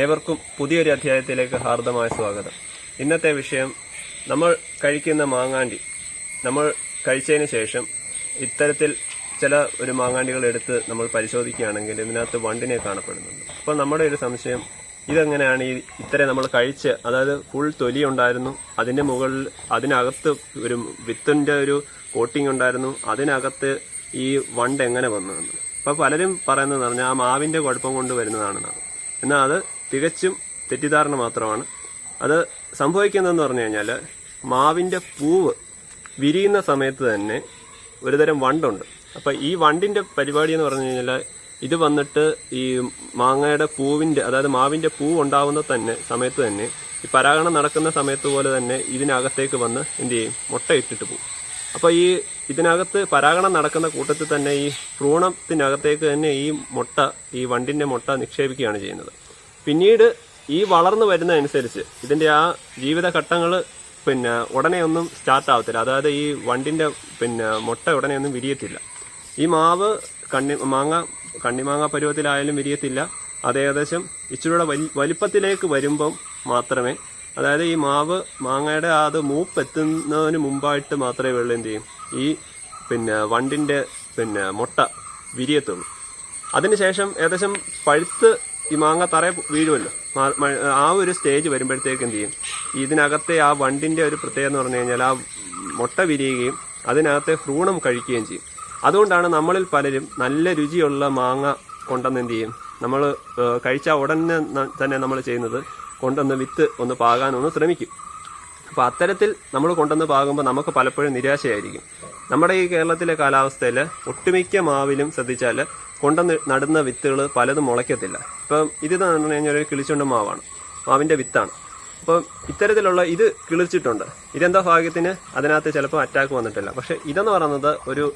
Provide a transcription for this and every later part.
ഏവർക്കും പുതിയൊരു അധ്യായത്തിലേക്ക് ഹാർദമായ സ്വാഗതം. ഇന്നത്തെ വിഷയം നമ്മൾ കഴിക്കുന്ന മാങ്ങാണ്ടി. നമ്മൾ കഴിച്ചതിന് ശേഷം ഇത്തരത്തിൽ ചില ഒരു മാങ്ങാണ്ടികൾ എടുത്ത് നമ്മൾ പരിശോധിക്കുകയാണെങ്കിൽ ഇതിനകത്ത് വണ്ടിനെ കാണപ്പെടുന്നുണ്ട്. അപ്പോൾ നമ്മുടെ ഒരു സംശയം ഇതെങ്ങനെയാണ് ഈ ഇത്രയും നമ്മൾ കഴിച്ച് അതായത് ഫുൾ തൊലി ഉണ്ടായിരുന്നു അതിന്റെ മുകളിൽ അതിനകത്ത് ഒരു വിത്തിന്റെ ഒരു കോട്ടിംഗ് ഉണ്ടായിരുന്നു അതിനകത്ത് ഈ വണ്ട് എങ്ങനെ വന്നു അപ്പോൾ അപ്പൊ പലരും പറയുന്നതെന്ന് പറഞ്ഞാൽ ആ മാവിന്റെ കുഴപ്പം കൊണ്ട് വരുന്നതാണെന്നാണ് എന്നാൽ അത് തികച്ചും തെറ്റിദ്ധാരണ മാത്രമാണ്. അത് സംഭവിക്കുന്നതെന്ന് പറഞ്ഞു കഴിഞ്ഞാൽ മാവിന്റെ പൂവ് വിരിയുന്ന സമയത്ത് തന്നെ ഒരുതരം വണ്ടുണ്ട്. അപ്പോൾ ഈ വണ്ടിന്റെ പരിപാടി എന്ന് പറഞ്ഞു കഴിഞ്ഞാൽ ഇത് വന്നിട്ട് ഈ മാങ്ങയുടെ പൂവിന്റെ അതായത് മാവിന്റെ പൂവ് ഉണ്ടാവുന്ന തന്നെ സമയത്ത് തന്നെ ഈ പരാഗണം നടക്കുന്ന സമയത്ത് പോലെ തന്നെ ഇതിനകത്തേക്ക് വന്ന് എന്ത് ചെയ്യും? മുട്ട ഇട്ടിട്ട് പോകും. അപ്പോൾ ഈ ഇതിനകത്ത് പരാഗണം നടക്കുന്ന കൂട്ടത്തിൽ തന്നെ ഈ ഭ്രൂണത്തിനകത്തേക്ക് തന്നെ ഈ മുട്ട ഈ വണ്ടിന്റെ മുട്ട നിക്ഷേപിക്കുകയാണ് ചെയ്യുന്നത്. പിന്നീട് ഈ വളർന്നു വരുന്നതനുസരിച്ച് ഇതിന്റെ ആ ജീവിതഘട്ടങ്ങൾ പിന്നെ ഉടനെ ഒന്നും സ്റ്റാർട്ട് ആവത്തില്ല. അതായത് ഈ വണ്ടിന്റെ പിന്നെ മുട്ട ഉടനെ ഒന്നും വിരിയത്തില്ല. ഈ മാവ് കണ്ണി മാങ്ങ കണ്ണിമാങ്ങ പരുവത്തിലായാലും വിരിയത്തില്ല. അത് ഏകദേശം ഇച്ചിരൂടെ വലി വലിപ്പത്തിലേക്ക് വരുമ്പം മാത്രമേ അതായത് ഈ മാവ് മാങ്ങയുടെ അത് മൂപ്പെത്തുന്നതിന് മുമ്പായിട്ട് മാത്രമേ വെള്ളം എന്ത് ചെയ്യും. ഈ പിന്നെ വണ്ടിന്റെ പിന്നെ മുട്ട വിരിയത്തുള്ളൂ. അതിനുശേഷം ഏകദേശം പഴുത്ത് ഈ മാങ്ങ തറ വീഴുമല്ലോ. ആ ഒരു സ്റ്റേജ് വരുമ്പോഴത്തേക്ക് എന്ത് ചെയ്യും? ഇതിനകത്തെ ആ വണ്ടിന്റെ ഒരു പ്രത്യേകത എന്ന് പറഞ്ഞു കഴിഞ്ഞാൽ ആ മുട്ട വിരിയുകയും അതിനകത്തെ ഭ്രൂണം കഴിക്കുകയും ചെയ്യും. അതുകൊണ്ടാണ് നമ്മളിൽ പലരും നല്ല രുചിയുള്ള മാങ്ങ കൊണ്ടുവന്ന് എന്ത് ചെയ്യും? നമ്മൾ കഴിച്ച ഉടനെ തന്നെ നമ്മൾ ചെയ്യുന്നത് കൊണ്ടുവന്ന് വിത്ത് ഒന്ന് പാകാനൊന്ന് ശ്രമിക്കും. അപ്പോൾ അത്തരത്തിൽ നമ്മൾ കൊണ്ടുവന്ന് പാകുമ്പോൾ നമുക്ക് പലപ്പോഴും നിരാശയായിരിക്കും. നമ്മുടെ ഈ കേരളത്തിലെ കാലാവസ്ഥയിൽ ഒട്ടുമിക്ക മാവിലും ശ്രദ്ധിച്ചാൽ കൊണ്ടുവന്ന് നടുന്ന വിത്തുകൾ പലതും മുളയ്ക്കത്തില്ല. ഇപ്പം ഇത് പറഞ്ഞു കഴിഞ്ഞാൽ ഒരു കിളിച്ചുണ്ട മാവാണ്. മാവിന്റെ വിത്താണ്. അപ്പം ഇത്തരത്തിലുള്ള ഇത് കിളിച്ചിട്ടുണ്ട്. ഇതെന്താ ഭാഗ്യത്തിന് അതിനകത്ത് ചിലപ്പോൾ അറ്റാക്ക് വന്നിട്ടില്ല. പക്ഷേ ഇതെന്ന് പറയുന്നത് ഒരു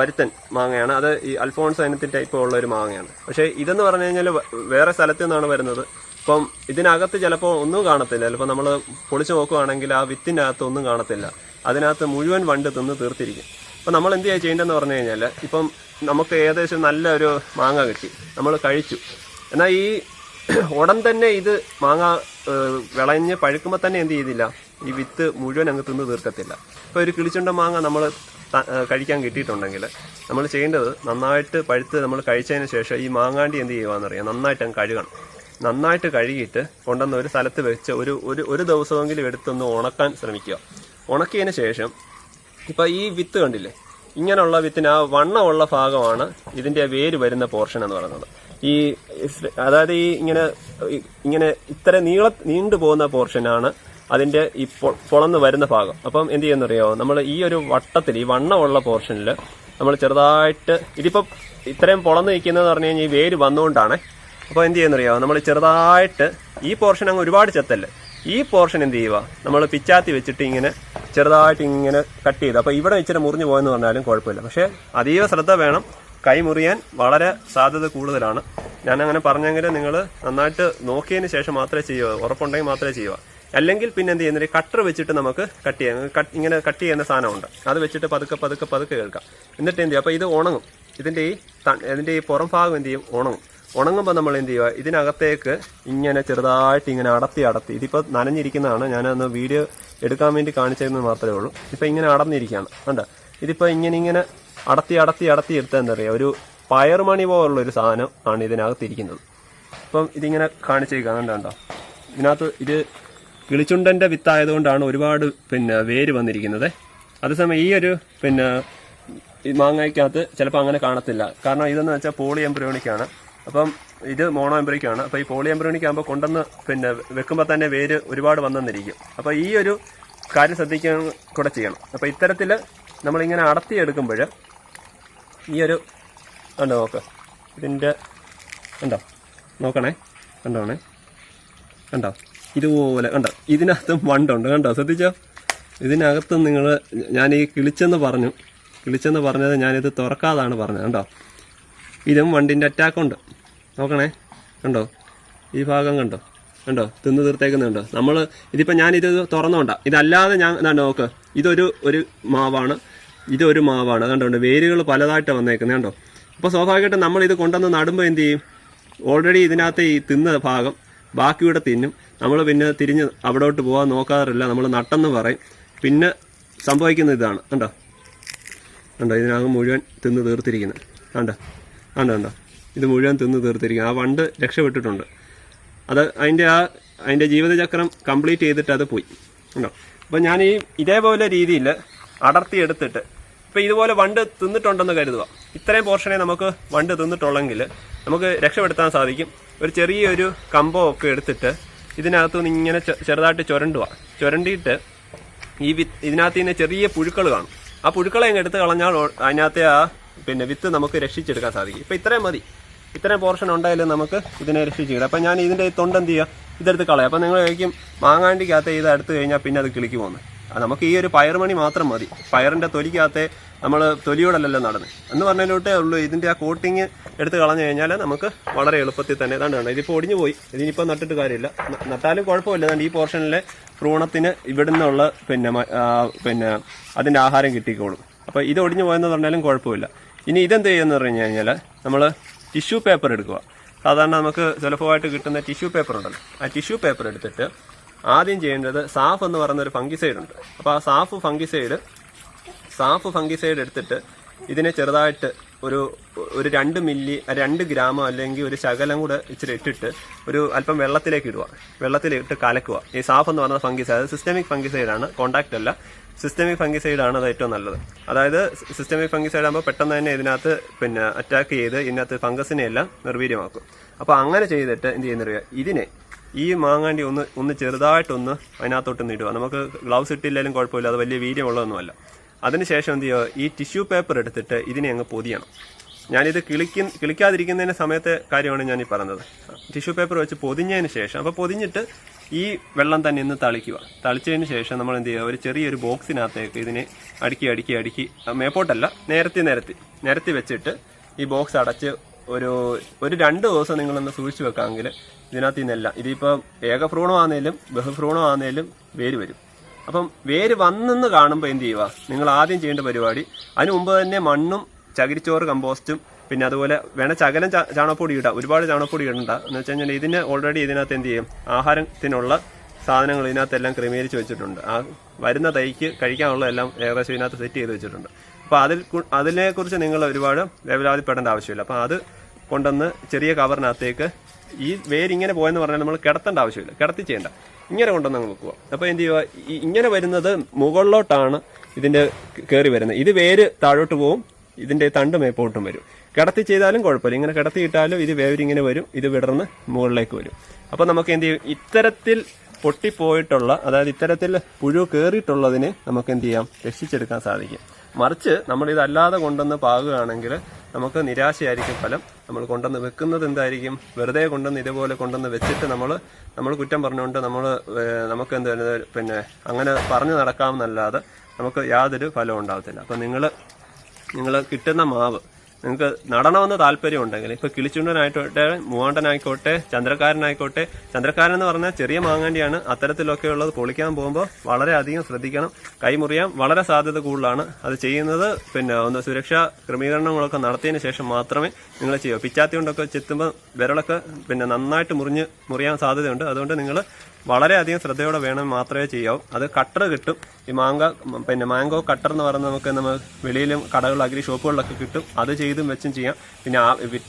വരുത്തൻ മാങ്ങയാണ്. അത് ഈ അൽഫോൺസ് അതിനത്തിന്റെ ടൈപ്പ് ഉള്ള ഒരു മാങ്ങയാണ്. പക്ഷേ ഇതെന്ന് പറഞ്ഞു കഴിഞ്ഞാൽ വേറെ സ്ഥലത്തു നിന്നാണ് വരുന്നത്. അപ്പം ഇതിനകത്ത് ചിലപ്പോൾ ഒന്നും കാണത്തില്ല. ചിലപ്പോൾ നമ്മൾ പൊളിച്ചു നോക്കുകയാണെങ്കിൽ ആ വിത്തിന്റെ അകത്ത് ഒന്നും കാണത്തില്ല. അതിനകത്ത് മുഴുവൻ വണ്ട് തിന്ന് തീർത്തിരിക്കും. അപ്പം നമ്മൾ എന്ത് ചെയ്യുക ചെയ്യേണ്ടതെന്ന് പറഞ്ഞു കഴിഞ്ഞാൽ ഇപ്പം നമുക്ക് ഏകദേശം നല്ലൊരു മാങ്ങ കിട്ടി. നമ്മൾ കഴിച്ചു. എന്നാൽ ഈ ഉടൻ തന്നെ ഇത് മാങ്ങ വിളഞ്ഞ് പഴുക്കുമ്പോൾ തന്നെ എന്ത് ചെയ്തില്ല? ഈ വിത്ത് മുഴുവൻ അങ്ങ് തിന്ന് തീർക്കത്തില്ല. ഇപ്പോൾ ഒരു കിളിച്ചുണ്ട മാങ്ങ നമ്മൾ കഴിക്കാൻ കിട്ടിയിട്ടുണ്ടെങ്കിൽ നമ്മൾ ചെയ്യേണ്ടത് നന്നായിട്ട് പഴുത്ത് നമ്മൾ കഴിച്ചതിന് ശേഷം ഈ മാങ്ങാണ്ടി എന്ത് ചെയ്യുകയെന്നറിയാം നന്നായിട്ട് അങ്ങ് കഴുകണം. നന്നായിട്ട് കഴുകിയിട്ട് കൊണ്ടുവന്ന് ഒരു സ്ഥലത്ത് വെച്ച് ഒരു ഒരു ഒരു ദിവസമെങ്കിലും എടുത്തൊന്ന് ഉണക്കാൻ ശ്രമിക്കുക. ഉണക്കിയതിന് ശേഷം ഇപ്പോൾ ഈ വിത്ത് കണ്ടില്ലേ? ഇങ്ങനെയുള്ള വിത്തിന് ആ വണ്ണമുള്ള ഭാഗമാണ് ഇതിന്റെ വേര് വരുന്ന പോർഷൻ എന്ന് പറയുന്നത്. ഈ അതായത് ഈ ഇങ്ങനെ ഇങ്ങനെ ഇത്ര നീള നീണ്ടു പോകുന്ന പോർഷനാണ് അതിന്റെ ഈ പൊളന്ന് വരുന്ന ഭാഗം. അപ്പം എന്ത് ചെയ്യുന്നറിയോ? നമ്മൾ ഈ ഒരു വട്ടത്തിൽ ഈ വണ്ണമുള്ള പോർഷനിൽ നമ്മൾ ചെറുതായിട്ട് ഇതിപ്പോ ഇത്രയും പൊളന്ന് നിൽക്കുന്നതെന്ന് പറഞ്ഞു കഴിഞ്ഞാൽ ഈ വേര് വന്നുകൊണ്ടാണ് അപ്പോൾ എന്ത് ചെയ്യുന്നറിയോ? നമ്മൾ ചെറുതായിട്ട് ഈ പോർഷൻ അങ്ങ് ഒരുപാട് ചെത്തല്ലേ? ഈ പോർഷൻ എന്ത് ചെയ്യുക നമ്മൾ പിച്ചാത്തി വെച്ചിട്ട് ഇങ്ങനെ ചെറുതായിട്ട് ഇങ്ങനെ കട്ട് ചെയ്ത്. അപ്പോൾ ഇവിടെ ഇച്ചിരി മുറിഞ്ഞു പോയെന്ന് പറഞ്ഞാലും കുഴപ്പമില്ല. പക്ഷേ അതീവ ശ്രദ്ധ വേണം. കൈ മുറിയാൻ വളരെ സാധ്യത കൂടുതലാണ്. ഞാൻ അങ്ങനെ പറഞ്ഞെങ്കിൽ നിങ്ങൾ നന്നായിട്ട് നോക്കിയതിന് ശേഷം മാത്രമേ ചെയ്യുക ഉറപ്പുണ്ടെങ്കിൽ മാത്രമേ ചെയ്യുക അല്ലെങ്കിൽ പിന്നെ എന്ത് ചെയ്യുന്നത് കട്ടർ വെച്ചിട്ട് നമുക്ക് കട്ട് ചെയ്യാം. ഇങ്ങനെ കട്ട് ചെയ്യുന്ന സാധനമുണ്ട്. അത് വെച്ചിട്ട് പതുക്കെ പതുക്കെ പതുക്കെ കേൾക്കാം. എന്നിട്ട് എന്ത് ചെയ്യും അപ്പോൾ ഇത് ഉണങ്ങും. ഇതിന്റെ ഈ ഇതിന്റെ ഈ പുറം ഭാഗം എന്ത് ചെയ്യും? ഉണങ്ങും. ഉണങ്ങുമ്പോൾ നമ്മൾ എന്ത് ചെയ്യുക? ഇതിനകത്തേക്ക് ഇങ്ങനെ ചെറുതായിട്ട് ഇങ്ങനെ അടത്തി അടത്തി ഇതിപ്പോൾ നനഞ്ഞിരിക്കുന്നതാണ്. ഞാനന്ന് വീഡിയോ എടുക്കാൻ വേണ്ടി കാണിച്ചതെന്ന് മാത്രമേ ഉള്ളൂ. ഇപ്പം ഇങ്ങനെ അടന്നിരിക്കുകയാണ് കണ്ട? ഇതിപ്പോൾ ഇങ്ങനെ ഇങ്ങനെ അടത്തി അടത്തി അടത്തി എടുത്താൽ എന്താ പറയുക? ഒരു പയർമണി പോലുള്ള ഒരു സാധനം ആണ് ഇതിനകത്തിരിക്കുന്നത്. അപ്പം ഇതിങ്ങനെ കാണിച്ചേക്കാം. കണ്ടോ കണ്ടോ? ഇതിനകത്ത് ഇത് കിളിച്ചുണ്ടന്റെ വിത്തായതുകൊണ്ടാണ് ഒരുപാട് പിന്നെ വേര് വന്നിരിക്കുന്നത്. അതേസമയം ഈ ഒരു പിന്നെ ഈ മാങ്ങയ്ക്കകത്ത് ചിലപ്പോൾ അങ്ങനെ കാണത്തില്ല. കാരണം ഇതെന്ന് വെച്ചാൽ പോളി എംബ്രിയോണിക്കാണ് അപ്പം ഇത് മോണോ എംബ്രിക്കാണ് അപ്പോൾ ഈ പോളി എംബ്രോയിക്ക് ആകുമ്പോൾ കൊണ്ടുവന്ന് പിന്നെ വെക്കുമ്പോൾ തന്നെ വേര് ഒരുപാട് വന്നെന്നിരിക്കും. അപ്പോൾ ഈ ഒരു കാര്യം ശ്രദ്ധിക്കാൻ കൂടെ ചെയ്യണം. അപ്പോൾ ഇത്തരത്തിൽ നമ്മളിങ്ങനെ അടത്തിയെടുക്കുമ്പോൾ ഈ ഒരു ഉണ്ടോ നോക്ക്. ഇതിന്റെ ഉണ്ടോ നോക്കണേ. കണ്ടോണേ കണ്ടോ? ഇതുപോലെ കണ്ടോ? ഇതിനകത്തും വണ്ടുണ്ട്. കണ്ടോ? ശ്രദ്ധിച്ചോ? ഇതിനകത്തും നിങ്ങൾ ഞാൻ ഈ കിളിച്ചെന്ന് പറഞ്ഞു. കിളിച്ചെന്ന് പറഞ്ഞത് ഞാനിത് തുറക്കാതാണ് പറഞ്ഞത്. കണ്ടോ? ഇതും വണ്ടിന്റെ അറ്റാക്കുണ്ട് നോക്കണേ. കണ്ടോ? ഈ ഭാഗം കണ്ടോ? കണ്ടോ? തിന്ന് തീർത്തേക്കുന്നുണ്ടോ നമ്മൾ ഇതിപ്പോൾ ഞാനിത് തുറന്നോണ്ട. ഇതല്ലാതെ ഞാൻ എന്താണ് നോക്ക്. ഇതൊരു ഒരു മാവാണ്. ഇതൊരു മാവാണ്. കണ്ടോ? വേരുകൾ പലതായിട്ട് വന്നേക്കുന്നത് കണ്ടോ? അപ്പോൾ സ്വാഭാവികമായിട്ടും നമ്മളിത് കൊണ്ടുവന്ന് നടുമ്പോൾ എന്ത് ചെയ്യും? ഓൾറെഡി ഇതിനകത്ത് ഈ തിന്ന ഭാഗം ബാക്കിയൂടെ തിന്നും. നമ്മൾ പിന്നെ തിരിഞ്ഞ് അവിടോട്ട് പോകാൻ നോക്കാറില്ല. നമ്മൾ നട്ടെന്ന് പറയും. പിന്നെ സംഭവിക്കുന്ന ഇതാണ്. കണ്ടോ? കണ്ടോ? ഇതിനകം മുഴുവൻ തിന്ന് തീർത്തിരിക്കുന്നത് കണ്ടോ? കണ്ടോ? കണ്ടോ? ഇത് മുഴുവൻ തിന്ന് തീർത്തിരിക്കും ആ വണ്ട് രക്ഷപ്പെട്ടിട്ടുണ്ട്. അത് അതിന്റെ ആ അതിന്റെ ജീവിതചക്രം കംപ്ലീറ്റ് ചെയ്തിട്ട് അത് പോയി. ഉണ്ടോ? അപ്പോൾ ഞാൻ ഈ ഇതേപോലെ രീതിയിൽ അടർത്തി എടുത്തിട്ട് ഇപ്പം ഇതുപോലെ വണ്ട് തിന്നിട്ടുണ്ടെന്ന് കരുതുക. ഇത്രയും പോർഷനെ നമുക്ക് വണ്ട് തിന്നിട്ടുള്ളെങ്കിൽ നമുക്ക് രക്ഷപ്പെടുത്താൻ സാധിക്കും. ഒരു ചെറിയൊരു കമ്പോ ഒക്കെ എടുത്തിട്ട് ഇതിനകത്തു നിന്ന് ഇങ്ങനെ ചെറുതായിട്ട് ചുരണ്ടുക. ചുരണ്ടിയിട്ട് ഈ വിത്ത് ഇതിനകത്ത് നിന്ന് ചെറിയ പുഴുക്കൾ കാണും. ആ പുഴുക്കളെ അങ്ങ് എടുത്ത് കളഞ്ഞാൽ അതിനകത്തെ ആ പിന്നെ വിത്ത് നമുക്ക് രക്ഷിച്ചെടുക്കാൻ സാധിക്കും. ഇപ്പം ഇത്രയും മതി. ഇത്രയും പോർഷൻ ഉണ്ടായാലും നമുക്ക് ഇതിനെ രക്ഷിച്ചിടാം അപ്പം ഞാൻ ഇതിന്റെ തൊണ്ട് എന്ത് ചെയ്യുക ഇതെടുത്ത് കളയാം. അപ്പം നിങ്ങൾ കഴിക്കും മാങ്ങാണ്ടിക്കകത്ത് ഇത് എടുത്തു കഴിഞ്ഞാൽ പിന്നെ അത് കിളിക്ക് പോകുന്നു. അത് നമുക്ക് ഈ ഒരു പയർമണി മാത്രം മതി. പയറിന്റെ തൊലിക്കകത്തെ നമ്മൾ തൊലിയോടല്ലല്ലോ നടന്ന്. എന്ന് പറഞ്ഞതിലോട്ടേ ഉള്ളൂ. ഇതിന്റെ ആ കോട്ടിങ് എടുത്ത് കളഞ്ഞു കഴിഞ്ഞാൽ നമുക്ക് വളരെ എളുപ്പത്തിൽ തന്നെ ഇതാണ്ട് കണ്ടോ ഇതിപ്പോൾ ഒടിഞ്ഞു പോയി. ഇതിനിപ്പോൾ നട്ടിട്ട് കാര്യമില്ല. നട്ടാലും കുഴപ്പമില്ല. ഈ പോർഷനിലെ ഭ്രൂണത്തിന് ഇവിടുന്നുള്ള പിന്നെ പിന്നെ അതിന്റെ ആഹാരം കിട്ടിക്കോളും. അപ്പോൾ ഇത് ഒടിഞ്ഞു പോയെന്ന് പറഞ്ഞാലും കുഴപ്പമില്ല. ഇനി ഇതെന്ത് ചെയ്യുമെന്ന് പറഞ്ഞു കഴിഞ്ഞാൽ നമ്മൾ ടിഷ്യൂ പേപ്പർ എടുക്കുക. സാധാരണ നമുക്ക് സുലഭമായിട്ട് കിട്ടുന്ന ടിഷ്യൂ പേപ്പർ ഉണ്ടല്ലോ. ആ ടിഷ്യൂ പേപ്പർ എടുത്തിട്ട് ആദ്യം ചെയ്യേണ്ടത് സാഫ് എന്ന് പറയുന്ന ഒരു ഫംഗിസൈഡ് ഉണ്ട്. അപ്പോൾ ആ സാഫ് ഫംഗിസൈഡ് സാഫ് ഫംഗിസൈഡ് എടുത്തിട്ട് ഇതിനെ ചെറുതായിട്ട് ഒരു ഒരു രണ്ട് മില്ലി രണ്ട് ഗ്രാമോ അല്ലെങ്കിൽ ഒരു ശകലം കൂടെ ഇച്ചിരി ഇട്ടിട്ട് ഒരു അല്പം വെള്ളത്തിലേക്ക് ഇടുക. വെള്ളത്തിലിട്ട് കലക്കുക. ഈ സാഫ് എന്ന് പറയുന്ന ഫംഗിസൈഡ് അത് സിസ്റ്റമിക് ഫംഗിസൈഡ് ആണ് കോണ്ടാക്ട് അല്ല. സിസ്റ്റമിക് ഫംഗിസൈഡ് ആണ് അത് ഏറ്റവും നല്ലത്. അതായത് സിസ്റ്റമിക് ഫംഗിസൈഡ് ആകുമ്പോൾ പെട്ടെന്ന് തന്നെ ഇതിനകത്ത് പിന്നെ അറ്റാക്ക് ചെയ്ത് ഇതിനകത്ത് ഫംഗസിനെ എല്ലാം നിർവീര്യമാക്കും. അപ്പോൾ അങ്ങനെ ചെയ്തിട്ട് എന്ത് ചെയ്യുന്നറിയുക ഇതിനെ ഈ മാങ്ങാണ്ടി ഒന്ന് ഒന്ന് ചെറുതായിട്ടൊന്ന് അതിനകത്തോട്ട് നിടുക നമുക്ക് ഗ്ലൗസ് ഇട്ടില്ലെങ്കിലും കുഴപ്പമില്ല. അത് വലിയ വീര്യമുള്ളതൊന്നുമല്ല. അതിനുശേഷം എന്ത് ചെയ്യുക? ഈ ടിഷ്യൂ പേപ്പർ എടുത്തിട്ട് ഇതിനെ അങ്ങ് പൊതിയണം. ഞാനിത് കിളിക്ക കിളിക്കാതിരിക്കുന്നതിന്റെ സമയത്തെ കാര്യമാണ് ഞാൻ ഈ പറഞ്ഞത്. ടിഷ്യൂ പേപ്പർ വെച്ച് പൊതിഞ്ഞതിന് ശേഷം അപ്പോൾ പൊതിഞ്ഞിട്ട് ഈ വെള്ളം തന്നെ ഇന്ന് തളിക്കുക. തളിച്ചതിന് ശേഷം നമ്മൾ എന്ത് ചെയ്യുക? ഒരു ചെറിയൊരു ബോക്സിനകത്തേക്ക് ഇതിനെ അടുക്കി അടുക്കി അടുക്കി മേപ്പോട്ടല്ല നേരത്തി നിരത്തി നിരത്തി വെച്ചിട്ട് ഈ ബോക്സ് അടച്ച് ഒരു ഒരു രണ്ട് ദിവസം നിങ്ങളൊന്ന് സൂക്ഷിച്ചു വെക്കാമെങ്കിൽ ഇതിനകത്ത് നിന്നെല്ലാം ഇതിപ്പോൾ ഏകഭ്രൂണമാണെങ്കിലും ബഹുഭ്രൂണമാണെങ്കിലും വേര് വരും. അപ്പം വേര് വന്നെന്ന് കാണുമ്പോൾ എന്ത് ചെയ്യുക? നിങ്ങൾ ആദ്യം ചെയ്യേണ്ട പരിപാടി അതിനുമുമ്പ് തന്നെ മണ്ണും ചകിരിച്ചോറ് കമ്പോസ്റ്റും പിന്നെ അതുപോലെ വേണേൽ ചകലം ചാണകപ്പൊടി ഇടാം ഒരുപാട് ചാണകപ്പൊടി ഇടണ്ട എന്ന് വെച്ച് കഴിഞ്ഞാൽ ഇതിന് ഓൾറെഡി ഇതിനകത്ത് എന്ത് ചെയ്യും? ആഹാരത്തിനുള്ള സാധനങ്ങൾ ഇതിനകത്തെല്ലാം ക്രമീകരിച്ച് വെച്ചിട്ടുണ്ട്. ആ വരുന്ന തൈക്ക് കഴിക്കാനുള്ള എല്ലാം ഏകദേശം ഇതിനകത്ത് സെറ്റ് ചെയ്ത് വെച്ചിട്ടുണ്ട്. അപ്പോൾ അതിൽ അതിനെക്കുറിച്ച് നിങ്ങൾ ഒരുപാട് വേവലാതിപ്പെടേണ്ട ആവശ്യമില്ല. അപ്പോൾ അത് കൊണ്ടുവന്ന് ചെറിയ കവറിനകത്തേക്ക് ഈ വേരിങ്ങനെ പോയെന്ന് പറഞ്ഞാൽ നമ്മൾ കിടത്തേണ്ട ആവശ്യമില്ല. കിടത്തി ചെയ്യേണ്ട. ഇങ്ങനെ കൊണ്ടുവന്ന് അങ്ങ് വെക്കുക. അപ്പോൾ എന്ത് ചെയ്യുക? ഇങ്ങനെ വരുന്നത് മുകളിലോട്ടാണ് ഇതിന്റെ കയറി വരുന്നത്. ഇത് വേര് താഴോട്ട് പോവും. ഇതിന്റെ തണ്ട് മേപ്പോട്ടും വരും. കിടത്തി ചെയ്താലും കുഴപ്പമില്ല. ഇങ്ങനെ കിടത്തിയിട്ടാലും ഇത് വേവരിങ്ങനെ വരും. ഇത് വിടർന്ന് മുകളിലേക്ക് വരും. അപ്പോൾ നമുക്ക് എന്ത് ചെയ്യും? ഇത്തരത്തിൽ പൊട്ടിപ്പോയിട്ടുള്ള അതായത് ഇത്തരത്തിൽ പുഴു കയറിയിട്ടുള്ളതിനെ നമുക്ക് എന്ത് ചെയ്യാം? രക്ഷിച്ചെടുക്കാൻ സാധിക്കും. മറിച്ച് നമ്മൾ ഇതല്ലാതെ കൊണ്ടുവന്ന് പാകുകയാണെങ്കിൽ നമുക്ക് നിരാശയായിരിക്കും ഫലം. നമ്മൾ കൊണ്ടുവന്ന് വെക്കുന്നത് എന്തായിരിക്കും? വെറുതെ കൊണ്ടുവന്ന് ഇതേപോലെ കൊണ്ടുവന്ന് വെച്ചിട്ട് നമ്മൾ നമ്മൾ കുറ്റം പറഞ്ഞുകൊണ്ട് നമ്മൾ നമുക്ക് എന്ത് പിന്നെ അങ്ങനെ പറഞ്ഞു നടക്കാമെന്നല്ലാതെ നമുക്ക് യാതൊരു ഫലവും ഉണ്ടാകത്തില്ല. അപ്പം നിങ്ങൾ നിങ്ങൾ കിട്ടുന്ന മാവ്. നിങ്ങൾക്ക് നടണമെന്ന് താല്പര്യം ഉണ്ടെങ്കിൽ ഇപ്പോൾ കിളിച്ചുണ്ടനായിക്കോട്ടെ മൂവാണ്ടനായിക്കോട്ടെ ചന്ദ്രക്കാരനായിക്കോട്ടെ ചന്ദ്രക്കാരൻ എന്ന് പറഞ്ഞാൽ ചെറിയ മാങ്ങാണ്ടിയാണ്. അത്തരത്തിലൊക്കെ ഉള്ളത് പൊളിക്കാൻ പോകുമ്പോൾ വളരെയധികം ശ്രദ്ധിക്കണം. കൈമുറിയാൻ വളരെ സാധ്യത കൂടുതലാണ്. അത് ചെയ്യുന്നത് പിന്നെ ഒന്ന് സുരക്ഷാ ക്രമീകരണങ്ങളൊക്കെ നടത്തിയതിന് ശേഷം മാത്രമേ നിങ്ങൾ ചെയ്യൂ പിച്ചാത്തി കൊണ്ടൊക്കെ ചെത്തുമ്പോൾ വിരളൊക്കെ പിന്നെ നന്നായിട്ട് മുറിഞ്ഞ് മുറിയാൻ സാധ്യതയുണ്ട്. അതുകൊണ്ട് നിങ്ങൾ വളരെയധികം ശ്രദ്ധയോടെ വേണം മാത്രമേ ചെയ്യാവൂ. അത് കട്ടർ കിട്ടും. ഈ മാങ്ക പിന്നെ മാംഗോ കട്ടർ എന്ന് പറയുന്നത് നമുക്ക് നമ്മൾ വെളിയിലും കടകളിൽ അഗ്രി ഷോപ്പുകളിലൊക്കെ കിട്ടും. അത് ചെയ്തും വെച്ചും ചെയ്യാം. പിന്നെ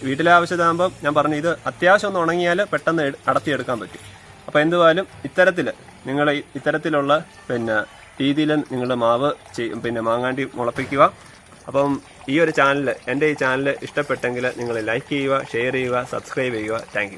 വീട്ടിലെ ആവശ്യമാകുമ്പോൾ ഞാൻ പറഞ്ഞു ഇത് അത്യാവശ്യം ഒന്ന് ഉണങ്ങിയാൽ പെട്ടെന്ന് അടത്തിയെടുക്കാൻ പറ്റും. അപ്പോൾ എന്തുവായാലും ഇത്തരത്തിൽ നിങ്ങൾ ഇത്തരത്തിലുള്ള പിന്നെ രീതിയിൽ നിങ്ങൾ മാവ് പിന്നെ മാങ്ങാണ്ടി മുളപ്പിക്കുക. അപ്പം ഈ ഒരു ചാനൽ എന്റെ ഈ ചാനൽ ഇഷ്ടപ്പെട്ടെങ്കിൽ നിങ്ങൾ ലൈക്ക് ചെയ്യുക ഷെയർ ചെയ്യുക സബ്സ്ക്രൈബ് ചെയ്യുക. താങ്ക്